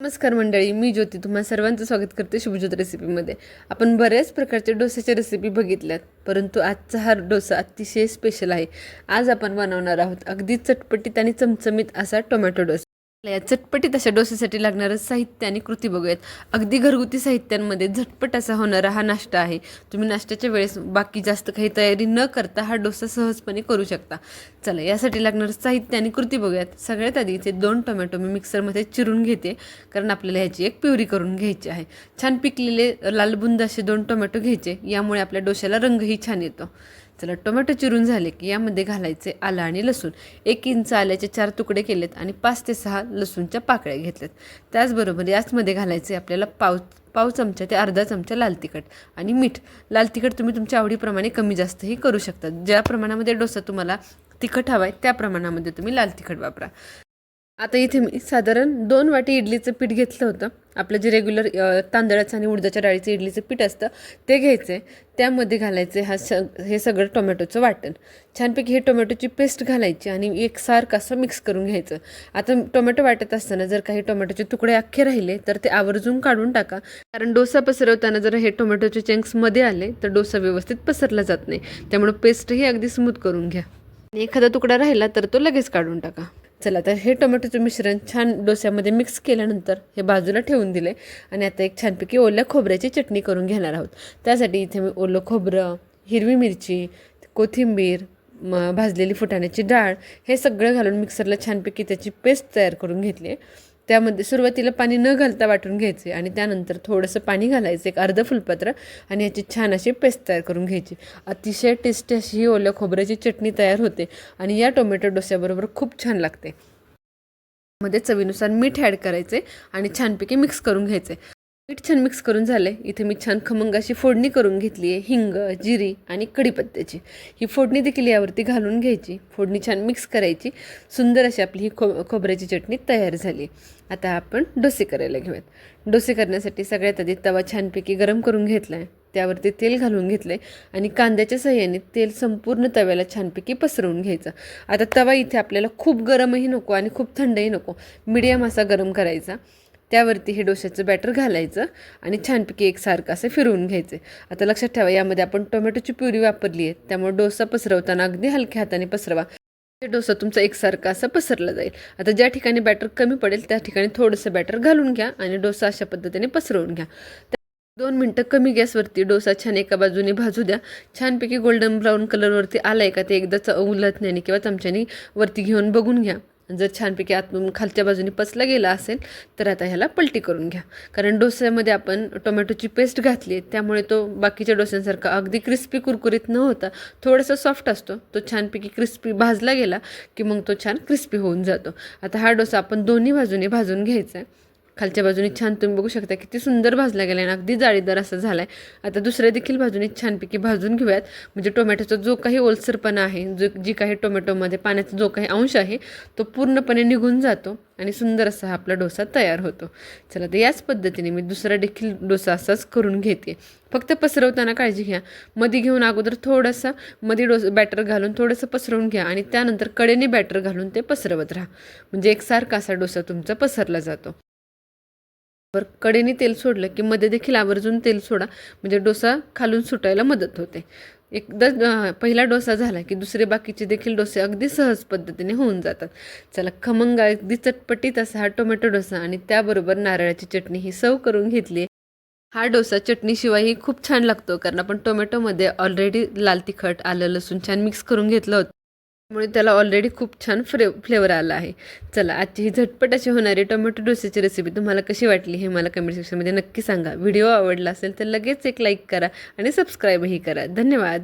नमस्कार मंडळी मी ज्योती. तुम्हा सर्वांचं स्वागत करते शुभज्योत रेसिपीमध्ये आपण बऱ्याच प्रकारच्या डोस्याच्या रेसिपी बघितल्यात परंतु आजचा हा डोसा अतिशय स्पेशल आहे. आज आपण बनवणार आहोत अगदी चटपटीत आणि चमचमीत असा टोमॅटो डोसा. या चटपटीत अशा डोस्यासाठी लागणारं साहित्य आणि कृती बघूयात. अगदी घरगुती साहित्यांमध्ये झटपट असा होणारा हा नाश्ता आहे. तुम्ही नाश्त्याच्या वेळेस बाकी जास्त काही तयारी न करता हा डोसा सहजपणे करू शकता. चला यासाठी लागणारं साहित्य आणि कृती बघूयात. सगळ्यात आधी इथे दोन टोमॅटो मी मिक्सरमध्ये चिरून घेते कारण आपल्याला ह्याची एक प्युरी करून घ्यायची आहे. छान पिकलेले लालबुंद असे दोन टोमॅटो घ्यायचे यामुळे आपल्या डोश्याला रंगही छान येतो. चला टोमॅटो चिरून झाले की यामध्ये घालायचे आलं आणि लसूण. एक इंच आल्याचे चार तुकडे केलेत आणि पाच ते सहा लसूणच्या पाकळ्या घेतल्यात. त्याचबरोबर याचमध्ये घालायचे आपल्याला पाव पाव चमचा ते अर्धा चमचा लाल तिखट आणि मीठ. लाल तिखट तुम्ही तुमच्या आवडीप्रमाणे कमी जास्तही करू शकता. ज्या प्रमाणामध्ये डोसा तुम्हाला तिखट हवा आहे त्या प्रमाणामध्ये तुम्ही लाल तिखट वापरा. आता इथे मी साधारण दोन वाटी इडलीचं पीठ घेतलं होतं. आपलं जे रेग्युलर तांदळाचं आणि उडदाच्या डाळीचं इडलीचं पीठ असतं ते घ्यायचं. आहे त्यामध्ये घालायचं हा स हे सगळं टोमॅटोचं वाटण. छानपैकी हे टोमॅटोची पेस्ट घालायची आणि एकसारखं असं मिक्स करून घ्यायचं. आता टोमॅटो वाटत असताना जर काही टोमॅटोचे तुकडे अख्खे राहिले तर ते आवर्जून काढून टाका. कारण डोसा पसरवताना जर हे टोमॅटोचे चंक्समध्ये आले तर डोसा व्यवस्थित पसरला जात नाही. त्यामुळे पेस्टही अगदी स्मूथ करून घ्या. आणि एखादा तुकडा राहिला तर तो लगेच काढून टाका. चला तर हे टोमॅटोचं मिश्रण छान डोस्यामध्ये मिक्स केल्यानंतर हे बाजूला ठेवून दिले आणि आता एक छानपैकी ओल्या खोबऱ्याची चटणी करून घेणार आहोत. त्यासाठी इथे मी ओलं खोबरं हिरवी मिरची कोथिंबीर म भाजलेली फुटाण्याची डाळ हे सगळं घालून मिक्सरला छानपैकी त्याची पेस्ट तयार करून घेतली आहे. त्यामध्ये सुरुवातीला पाणी न घालता वाटून घ्यायचे आणि त्यानंतर थोडंसं पाणी घालायचं एक अर्ध फुलपत्र आणि याची छान अशी पेस्ट तयार करून घ्यायची. अतिशय टेस्टी अशी ही ओल्या खोबऱ्याची चटणी तयार होते आणि या टोमॅटो डोस्याबरोबर खूप छान लागते. मध्ये चवीनुसार मीठ ॲड करायचे आणि छानपैकी मिक्स करून घ्यायचे. मीठ छान मिक्स करून झालं आहे इथे मी छान खमंगाची फोडणी करून घेतली आहे हिंग जिरी आणि कढीपत्त्याची. ही फोडणी देखील यावरती घालून घ्यायची. फोडणी छान मिक्स करायची. सुंदर अशी आपली ही खो खोबऱ्याची चटणी तयार झाली. आता आपण डोसे करायला घेऊयात. डोसे करण्यासाठी सगळ्यात आधी तवा छानपैकी गरम करून घेतला आहे त्यावरती तेल घालून घेतलं आहे आणि कांद्याच्या सहाय्याने तेल संपूर्ण तव्याला छानपैकी पसरवून घ्यायचं. आता तवा इथे आपल्याला खूप गरमही नको आणि खूप थंडही नको. मिडियम असा गरम करायचा. त्यावरती हे डोश्याचं बॅटर घालायचं आणि छानपैकी एकसारखं असं फिरवून घ्यायचं. आता लक्षात ठेवा यामध्ये आपण टोमॅटोची प्युरी वापरली आहे. त्यामुळे डोसा पसरवताना अगदी हलक्या हाताने पसरवा. ते डोसा तुमचा एकसारखा असा पसरला जाईल. आता ज्या ठिकाणी बॅटर कमी पडेल त्या ठिकाणी थोडंसं बॅटर घालून घ्या आणि डोसा अशा पद्धतीने पसरवून घ्या. दोन मिनटं कमी गॅसवरती डोसा छान एका बाजूने भाजू द्या. छानपैकी गोल्डन ब्राऊन कलरवरती आला आहे का ते एकदा उलटण्याने किंवा चमच्याने वरती घेऊन बघून घ्या. जर छानपैकी आतून खालच्या बाजूने पचला गेला असेल तर आता ह्याला पलटी करून घ्या. कारण डोस्यामध्ये आपण टोमॅटोची पेस्ट घातली त्यामुळे तो बाकीच्या डोस्यांसारखा अगदी क्रिस्पी कुरकुरीत न होता थोडासा सॉफ्ट असतो. तो छानपैकी क्रिस्पी भाजला गेला की मग तो छान क्रिस्पी होऊन जातो. आता हा डोसा आपण दोन्ही बाजूने भाजून घ्यायचा आहे. खालच्या बाजूने छान तुम्ही बघू शकता किती सुंदर भाजला गेला आणि अगदी जाळीदार असा झाला आहे आता दुसऱ्या देखील बाजूने छानपैकी भाजून घेऊयात. म्हणजे टोमॅटोचा जो काही ओलसरपणा आहे जो जी काही टोमॅटोमध्ये पाण्याचा जो काही अंश आहे तो पूर्णपणे निघून जातो आणि सुंदर असा हा आपला डोसा तयार होतो. चला तर याच पद्धतीने मी दुसरा देखील डोसा असाच करून घेते. फक्त पसरवताना काळजी घ्या. मध्ये घेऊन अगोदर थोडासा मध्ये डोस बॅटर घालून थोडंसं पसरवून घ्या आणि त्यानंतर कडेने बॅटर घालून ते पसरवत राहा. म्हणजे एकसारखा असा डोसा तुमचा पसरला जातो. वर कडेने तेल सोडलं की मध्ये देखील आवर्जून तेल सोडा. म्हणजे डोसा खालून सुटायला मदत होते. एकदा पहिला डोसा झाला की दुसरे बाकीचे देखील डोसे अगदी सहज पद्धतीने होऊन जातात. चला खमंग अगदी चटपटीत असा हा टोमॅटो डोसा आणि त्याबरोबर नारळाची चटणी ही सव करून घेतली. हा डोसा चटणीशिवायही खूप छान लागतो कारण आपण टोमॅटोमध्ये ऑलरेडी लाल तिखट आलं लसूण छान मिक्स करून घेतलं होतं. त्यामुळे त्याला ऑलरेडी खूप छान फ्ले फ्लेवर आला आहे. चला आजची ही झटपट अशी होणारी टोमॅटो डोसेची रेसिपी तुम्हाला कशी वाटली हे मला कमेंट सेक्शनमध्ये नक्की सांगा. व्हिडिओ आवडला असेल तर लगेच एक लाईक करा आणि सबस्क्राईबही करा. धन्यवाद.